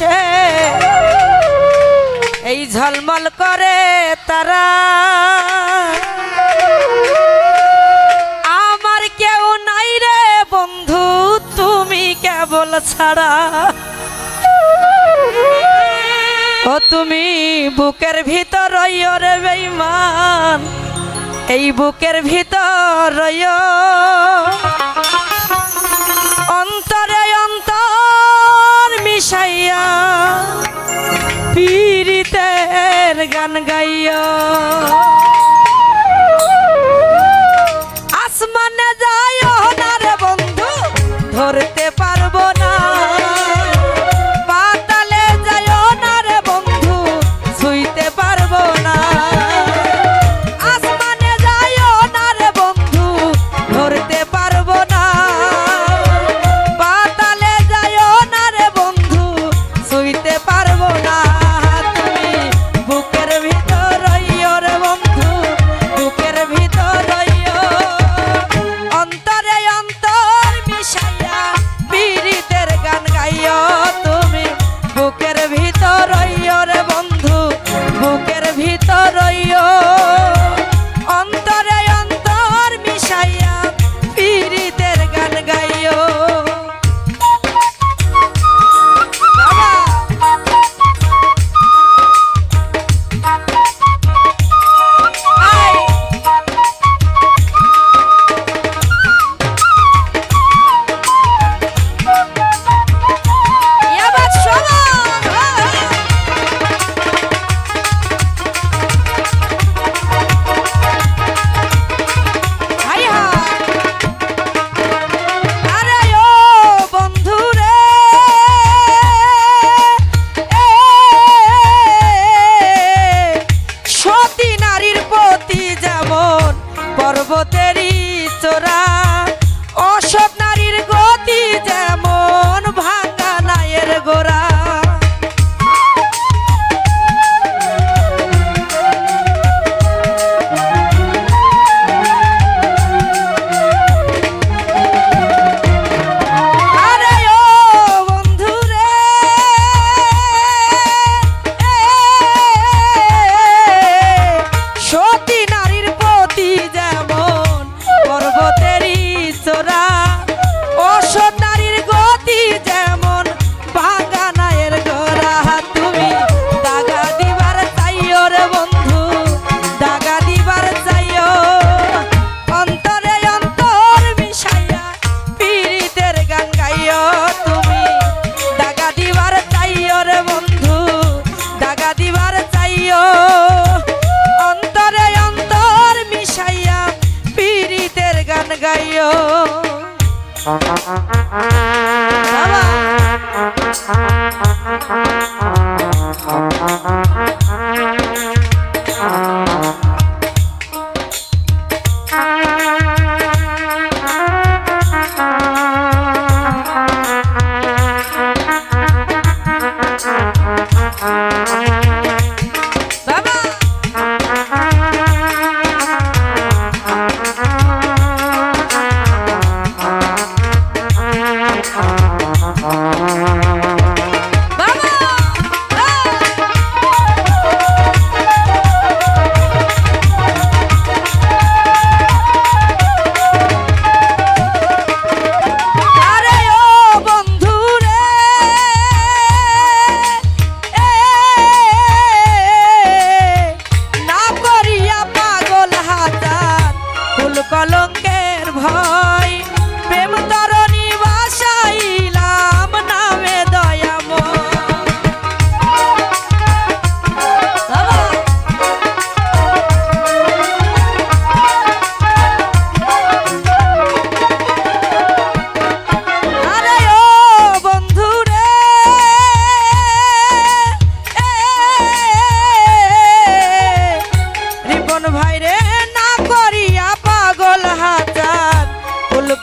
আছে এই ঝলমল করে তারা। আমার কেউ নাই রে বন্ধু, তুমি কেবল ছাড়া। ও তুমি বুকের ভিতর রে বেইমান এই বুকের ভিতর ভাসাইয়া পীরিতের গান গাইয়া।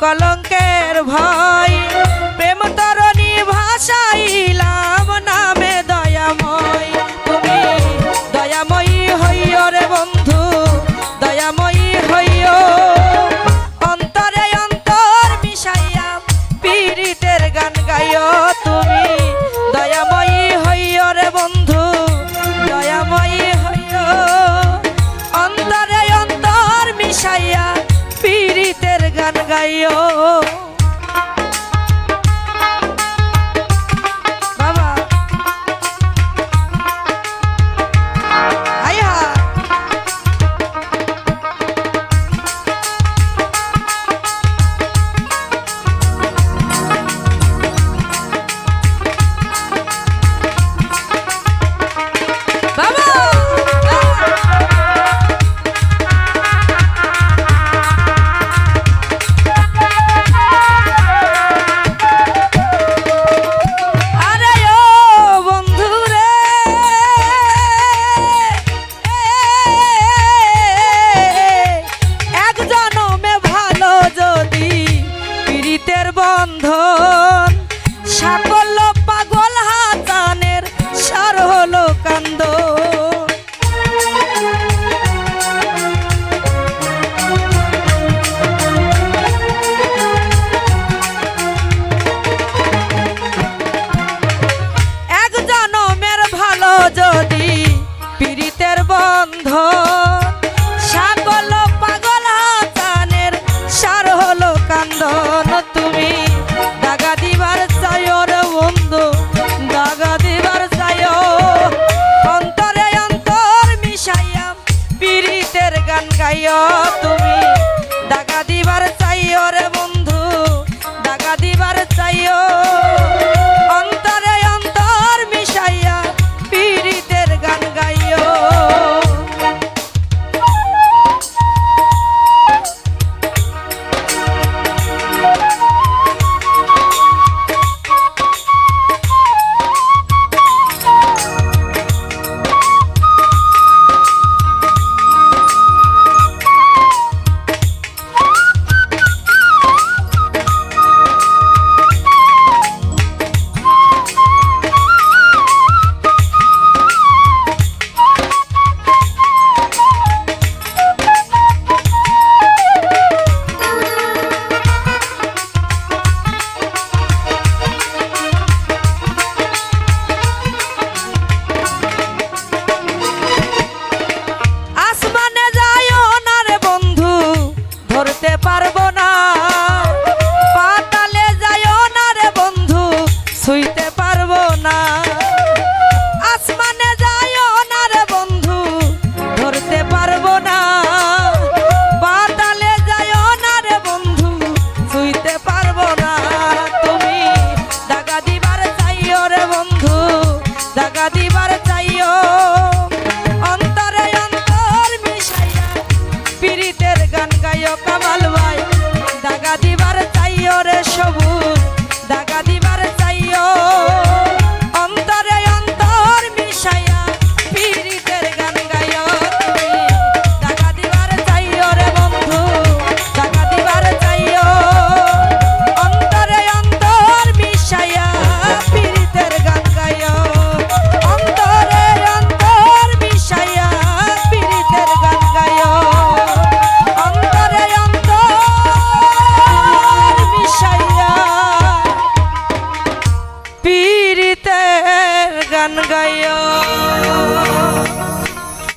কলঙ্কের ভয়। প্রেম তরণী ভাষাইলাম নামে দয়াময়। তুমি দয়াময়ী হইয় রে বন্ধু দয়াময়ী হইয়। গান গাইও।